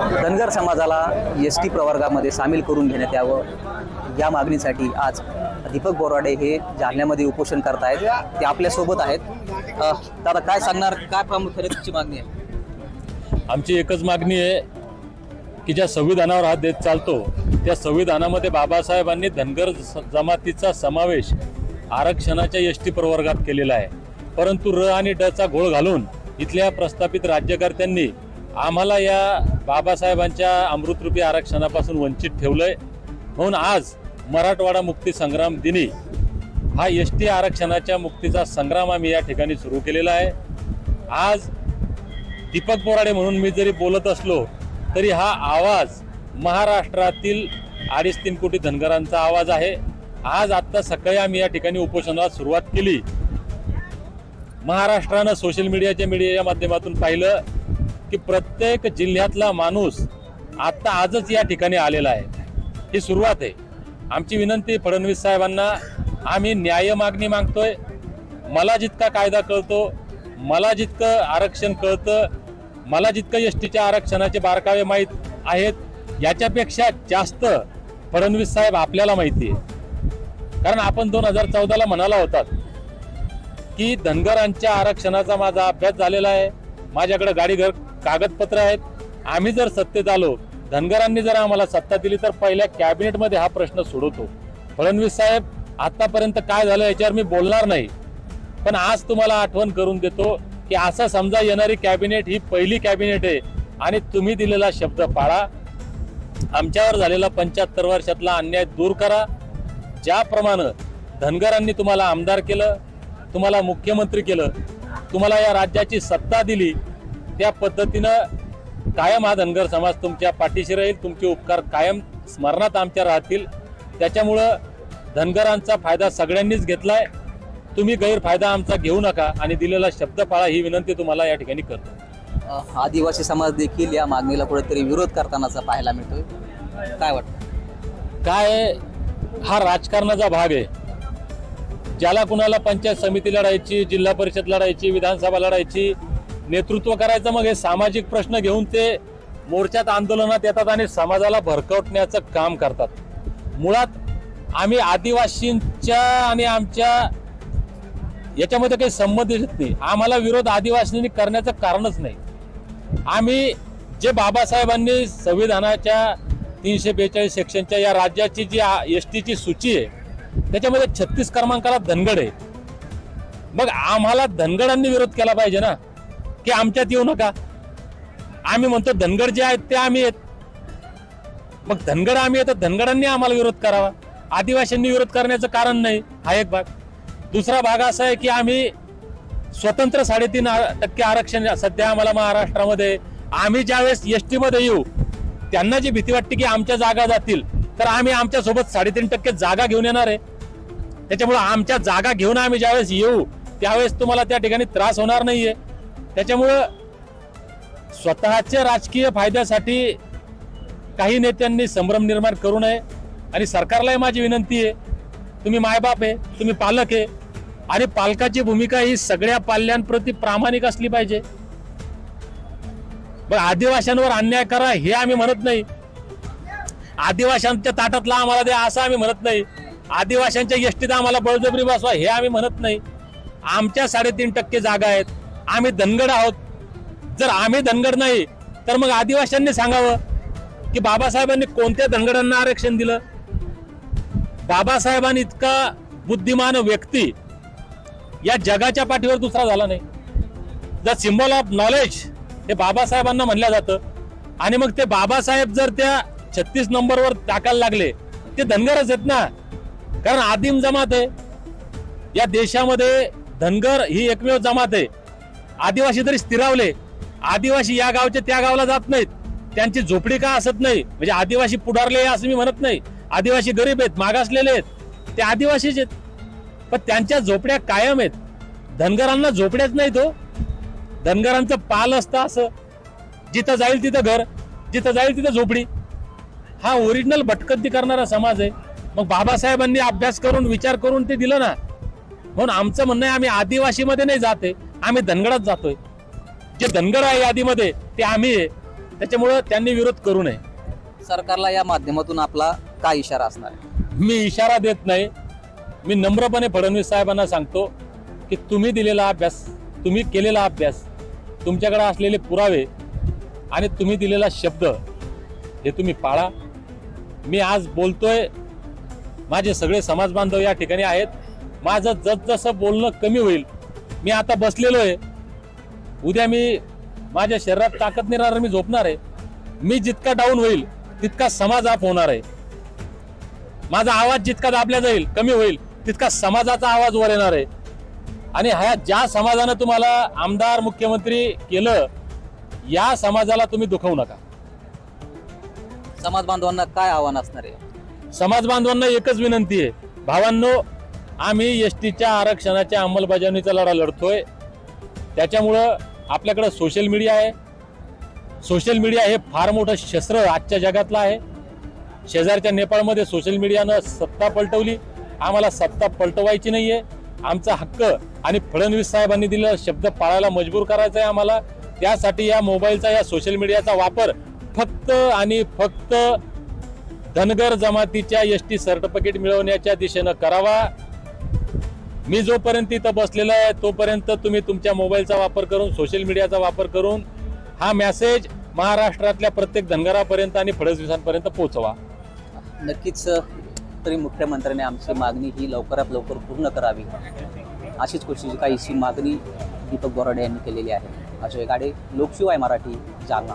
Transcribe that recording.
धनगर समाजाला S T प्रवर्गामध्ये सामील करून घेण्यात यावं या मागणीसाठी आज दीपक बोराडे हे जालन्यामध्ये उपोषण करत आहेत ते आपल्यासोबत आहेत. दादा काय सांगणार काय प्रामुख्याने तुमची मागणी आहे? आमची एकच मागणी आहे की ज्या संविधानावर हा देत चालतो त्या संविधानामध्ये बाबासाहेबांनी धनगर जमातीचा समावेश आरक्षणाच्या एस टी प्रवर्गात केलेला आहे. परंतु र आणि डचा घोळ घालून इथल्या प्रस्थापित राज्यकर्त्यांनी आम्हाला या बाबासाहेबांच्या अमृतरूपी आरक्षणापासून वंचित ठेवलंय. म्हणून आज मराठवाडा मुक्ती संग्राम दिनी हा एस टी आरक्षणाच्या मुक्तीचा संग्राम आम्ही या ठिकाणी सुरू केलेला आहे. आज दीपक बोराडे म्हणून मी जरी बोलत असलो तरी हा आवाज महाराष्ट्रातील अडीच तीन कोटी धनगरांचा आवाज आहे. आज आत्ता सकाळी आम्ही या ठिकाणी उपोषणाला सुरुवात केली. महाराष्ट्रानं सोशल मीडियाच्या मीडियाच्या माध्यमातून पाहिलं. की प्रत्येक जिल्ह्यातला माणूस आत्ता आजच या ठिकाणी आलेला आहे. ही सुरुवात आहे. आमची विनंती फडणवीस साहेबांना आम्ही न्याय मागणी मागतोय. मला जितका कायदा कळतो मला जितकं आरक्षण कळतं मला जितकं एस टीच्या आरक्षणाचे बारकावे माहीत आहेत याच्यापेक्षा जास्त फडणवीस साहेब आपल्याला माहिती आहे. कारण आपण दोन हजार चौदाला म्हणाला होतात की धनगरांच्या आरक्षणाचा माझा अभ्यास झालेला आहे. माझ्याकडे गाडी घर कागदपत्र आहेत. आम्ही जर सत्तेत आलो धनगरांनी जर आम्हाला सत्ता दिली तर पहिल्या कॅबिनेटमध्ये हा प्रश्न सोडवतो. फडणवीस साहेब आतापर्यंत काय झालं याच्यावर मी बोलणार नाही. पण आज तुम्हाला आठवण करून देतो की असं समजा येणारी कॅबिनेट ही पहिली कॅबिनेट आहे आणि तुम्ही दिलेला शब्द पाळा. आमच्यावर झालेला पंच्याहत्तर वर्षातला अन्याय दूर करा. ज्याप्रमाणे धनगरांनी तुम्हाला आमदार केलं तुम्हाला मुख्यमंत्री केलं तुम्हाला या राज्याची सत्ता दिली त्या पद्धतीनं कायम हा धनगर समाज तुमच्या पाठीशी राहील तुमचे उपकार कायम स्मरणात आमच्या राहतील. त्याच्यामुळं धनगरांचा फायदा सगळ्यांनीच घेतलाय. तुम्ही गैरफायदा आमचा घेऊ नका आणि दिलेला शब्द पाळा ही विनंती तुम्हाला या ठिकाणी करतो. आदिवासी समाज देखील या मागणीला कुठेतरी विरोध करतानाचा पाहायला मिळतोय. काय वाटतं? काय हा राजकारणाचा भाग आहे. ज्याला कुणाला पंचायत समिती लढायची जिल्हा परिषद लढायची विधानसभा लढायची नेतृत्व करायचं मग हे सामाजिक प्रश्न घेऊन ते मोर्चात आंदोलनात येतात आणि समाजाला भरकवण्याचं काम करतात. मुळात आम्ही आदिवासींच्या आणि आमच्या याच्यामध्ये काही संबंध येत नाही. आम्हाला विरोध आदिवासींनी करण्याचं कारणच नाही. आम्ही जे बाबासाहेबांनी संविधानाच्या तीनशे बेचाळीस सेक्शनच्या या राज्याची जी एस टीची सूची आहे त्याच्यामध्ये छत्तीस क्रमांकाला धनगड आहे. मग आम्हाला धनगडांनी विरोध केला पाहिजे ना? की आमच्यात येऊ नका. आम्ही म्हणतो धनगड जे आहेत ते आम्ही आहेत. मग धनगड आम्ही आहेत तर धनगडांनी आम्हाला विरोध करावा. आदिवासींनी विरोध करण्याचं कारण नाही हा एक भाग. दुसरा भाग असा आहे की आम्ही स्वतंत्र साडेतीन टक्के आरक्षण सध्या आम्हाला महाराष्ट्रामध्ये आम्ही ज्यावेळेस एस टीमध्ये येऊ त्यांना जी भीती वाटते की आमच्या जागा जातील तर आम्ही आमच्यासोबत साडेतीन टक्के जागा घेऊन येणार आहे. त्याच्यामुळे आमच्या जागा घेऊन आम्ही ज्यावेळेस येऊ त्यावेळेस तुम्हाला त्या ठिकाणी त्रास होणार नाहीये. त्याच्यामुळं स्वतःच्या राजकीय फायद्यासाठी काही नेत्यांनी संभ्रम निर्माण करू नये. आणि सरकारलाही माझी विनंती आहे तुम्ही मायबाप आहे तुम्ही पालक आहे. आणि पालकाची भूमिका ही सगळ्या पाल्यांप्रती प्रामाणिक असली पाहिजे. बरं आदिवाशांवर अन्याय करा हे आम्ही म्हणत नाही. आदिवाशांच्या ताटातला आम्हाला द्या असं आम्ही म्हणत नाही. आदिवाशांच्या यष्टीत आम्हाला बळजबरी बसवा हे आम्ही म्हणत नाही. आमच्या साडेतीन टक्के जागा आहेत. आम्ही धनगड आहोत. जर आम्ही धनगड नाही तर मग आदिवाशांनी सांगावं की बाबासाहेबांनी कोणत्या धनगडांना आरक्षण दिलं? बाबासाहेबांनी इतका बुद्धिमान व्यक्ती या जगाच्या पाठीवर दुसरा झाला नाही. द सिम्बॉल ऑफ नॉलेज हे बाबासाहेबांना म्हणलं जातं. आणि मग ते बाबासाहेब जर त्या छत्तीस नंबरवर टाकायला लागले ते धनगरच आहेत ना. कारण आदिम जमात आहे. या देशामध्ये धनगर ही एकमेव जमात आहे. आदिवासी तरी स्थिरावले आदिवासी या गावचे त्या गावाला जात नाहीत. त्यांची झोपडी का असत नाही? म्हणजे आदिवासी पुढारले असं मी म्हणत नाही. आदिवासी गरीब आहेत मागासलेले आहेत. ते आदिवासीच आहेत. पण त्यांच्या झोपड्या कायम आहेत. धनगरांना झोपड्याच नाही तो हो. धनगरांचं पाल असतं असं. जिथं जाईल तिथं घर जिथं जाईल तिथं झोपडी. हा ओरिजिनल भटकंती करणारा समाज आहे. मग बाबासाहेबांनी अभ्यास करून विचार करून ते दिलं ना. म्हणून आमचं म्हणणं आहे आम्ही आदिवासीमध्ये नाही जाते आम्ही धनगडात जातोय. जे धनगर आहे यादीमध्ये ते आम्ही आहे. त्याच्यामुळं त्यांनी विरोध करू नये. सरकारला या माध्यमातून आपला काय इशारा असणार? आहे मी इशारा देत नाही. मी नम्रपणे फडणवीस साहेबांना सांगतो की तुम्ही दिलेला अभ्यास तुम्ही केलेला अभ्यास तुमच्याकडे असलेले पुरावे आणि तुम्ही दिलेला शब्द हे तुम्ही पाळा. मी आज बोलतोय माझे सगळे समाज बांधव या ठिकाणी आहेत. माझं जसजसं बोलणं कमी होईल मी आता बसलेलो आहे. उद्या मी माझ्या शरीरात ताकद निर्णार मी झोपणार आहे. मी जितका डाऊन होईल तितका समाज आप होणार आहे. माझा आवाज जितका दाबला जाईल कमी होईल तितका समाजाचा आवाज वर येणार आहे. आणि ह्या ज्या समाजानं तुम्हाला आमदार मुख्यमंत्री केलं या समाजाला तुम्ही दुखवू नका. समाज बांधवांना काय आव्हान असणार आहे? समाज बांधवांना एकच विनंती आहे. भावांनो आम्ही एस टीच्या आरक्षणाच्या अंमलबजावणीचा लढा लढतोय. त्याच्यामुळं आपल्याकडं सोशल मीडिया आहे. सोशल मीडिया हे फार मोठं शस्त्र आजच्या जगातलं आहे. शेजारच्या नेपाळमध्ये सोशल मीडियानं सत्ता पलटवली. आम्हाला सत्ता पलटवायची नाहीये. आमचा हक्क आणि फडणवीस साहेबांनी दिलेला शब्द पाळायला मजबूर करायचा आहे आम्हाला. त्यासाठी या मोबाईलचा या सोशल मीडियाचा वापर फक्त आणि फक्त धनगर जमातीच्या एस टी सर्टिफिकेट मिळवण्याच्या दिशेनं करावा. मी जोपर्यंत इथं बसलेला आहे तोपर्यंत तुम्ही तुमच्या मोबाईलचा वापर करून सोशल मीडियाचा वापर करून हा मेसेज महाराष्ट्रातल्या प्रत्येक धनगरापर्यंत आणि फडणवीसांपर्यंत पोहोचवा. नक्कीच तरी मुख्यमंत्र्यांनी आमची मागणी ही लवकरात लवकर पूर्ण करावी. अशीच गोष्टीची काहीशी मागणी दीपक बोराडे यांनी केलेली आहे. अजय गाडे लोकशिवाय मराठी जालना.